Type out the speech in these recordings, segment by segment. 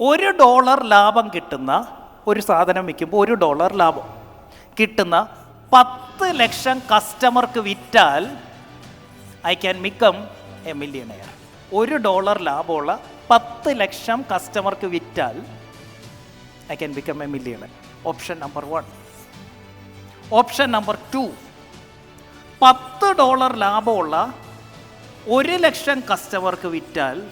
ഒരു ഡോളർ ലാഭം കിട്ടുന്ന ഒരു സാധനം വിൽക്കുമ്പോൾ ഒരു ഡോളർ ലാഭം കിട്ടുന്ന പത്ത് ലക്ഷം കസ്റ്റമർക്ക് വിറ്റാൽ I can become a millionaire ഒരു ഡോളർ ലാഭമുള്ള പത്ത് ലക്ഷം കസ്റ്റമർക്ക് വിറ്റാൽ I can become a millionaire option number one. Option number two. പത്ത് ഡോളർ ലാഭമുള്ള ഒരു ലക്ഷം കസ്റ്റമർക്ക് വിറ്റാൽ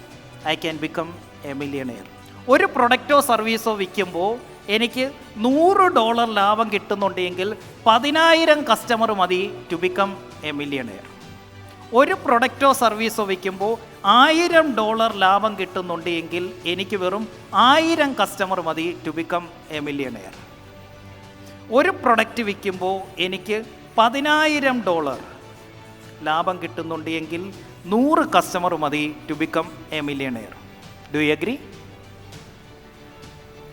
I can become a millionaire ഒരു പ്രൊഡക്റ്റോ സർവീസോ വിൽക്കുമ്പോൾ എനിക്ക് നൂറ് ഡോളർ ലാഭം കിട്ടുന്നുണ്ടെങ്കിൽ പതിനായിരം കസ്റ്റമർ മതി ടു ബിക്കം എ മില്യണയർ ഒരു പ്രൊഡക്റ്റോ സർവീസോ വിൽക്കുമ്പോൾ ആയിരം ഡോളർ ലാഭം കിട്ടുന്നുണ്ടെങ്കിൽ എനിക്ക് വെറും ആയിരം കസ്റ്റമർ മതി ടു ബിക്കം എ മില്യണയർ ഒരു പ്രൊഡക്റ്റ് വിൽക്കുമ്പോൾ എനിക്ക് പതിനായിരം ഡോളർ ലാഭം കിട്ടുന്നുണ്ടെങ്കിൽ നൂറ് കസ്റ്റമർ മതി to become a millionaire do you agree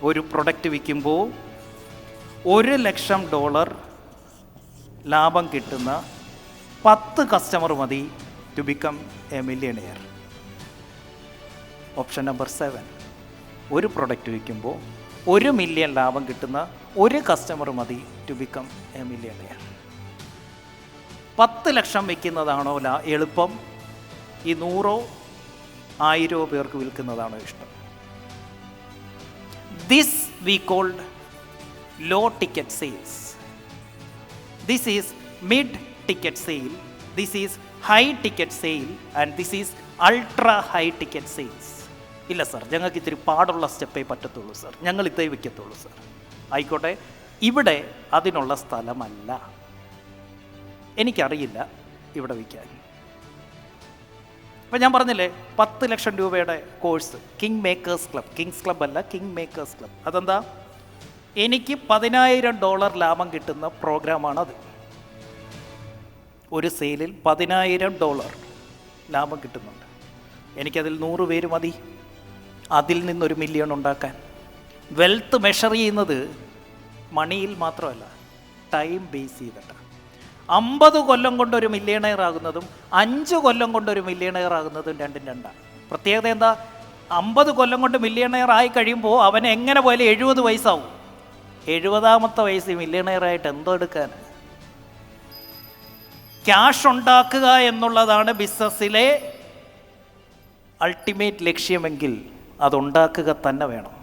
ഒരു പ്രൊഡക്റ്റ് വിൽക്കുമ്പോൾ ഒരു ലക്ഷം ഡോളർ ലാഭം കിട്ടുന്ന പത്ത് കസ്റ്റമർ മതി to become a millionaire option number seven ഒരു പ്രൊഡക്റ്റ് വിൽക്കുമ്പോൾ ഒരു മില്യൺ ലാഭം കിട്ടുന്ന ഒരു കസ്റ്റമർ മതി ടു ബിക്കം എ മില്യണയർ പത്ത് ലക്ഷം വിൽക്കുന്നതാണോ എളുപ്പം? ഈ നൂറോ ആയിരോ പേർക്ക് വിൽക്കുന്നതാണോ ഇഷ്ടം? This we called low ticket sales this is mid ticket sale this is high ticket sale and this is ultra high ticket sales ഇല്ല സാർ ഞങ്ങൾക്ക് ഇത്തിരി പാടുള്ള സ്റ്റെപ്പേ പറ്റത്തുള്ളൂ സാർ ഞങ്ങൾ ഇതേ വയ്ക്കത്തുള്ളൂ സാർ ആയിക്കോട്ടെ. ഇവിടെ അതിനുള്ള സ്ഥലമല്ല. എനിക്കറിയില്ല ഇവിടെ വിൽക്കാൻ ഇപ്പം ഞാൻ പറഞ്ഞില്ലേ പത്ത് ലക്ഷം രൂപയുടെ course king makers club kings club അല്ല കിങ് മേക്കേഴ്സ് ക്ലബ് അതെന്താ? എനിക്ക് പതിനായിരം ഡോളർ ലാഭം കിട്ടുന്ന പ്രോഗ്രാമാണത് ഒരു സെയിലിൽ പതിനായിരം ഡോളർ ലാഭം കിട്ടുന്നുണ്ട്. എനിക്കതിൽ നൂറ് പേര് മതി. അതിൽ നിന്നൊരു മില്യൺ ഉണ്ടാക്കാൻ. വെൽത്ത് മെഷർ ചെയ്യുന്നത് മണിയിൽ മാത്രമല്ല ടൈം ബേസ് ചെയ്തിട്ടാണ്. അമ്പത് കൊല്ലം കൊണ്ട് ഒരു മില്ലിയണയർ ആകുന്നതും അഞ്ച് കൊല്ലം കൊണ്ട് ഒരു മില്ലിയണയർ ആകുന്നതും രണ്ടും രണ്ടാണ്. പ്രത്യേകത എന്താ? അമ്പത് കൊല്ലം കൊണ്ട് മില്ലിയണയർ ആയി കഴിയുമ്പോൾ അവൻ എങ്ങനെ പോയാലും എഴുപത് വയസ്സാവും. എഴുപതാമത്തെ വയസ്സിൽ മില്ലിയണയറായിട്ട് എന്തോ എടുക്കാൻ? ക്യാഷ് ഉണ്ടാക്കുക എന്നുള്ളതാണ് ബിസിനസ്സിലെ അൾട്ടിമേറ്റ് ലക്ഷ്യമെങ്കിൽ അതുണ്ടാക്കുക തന്നെ വേണം.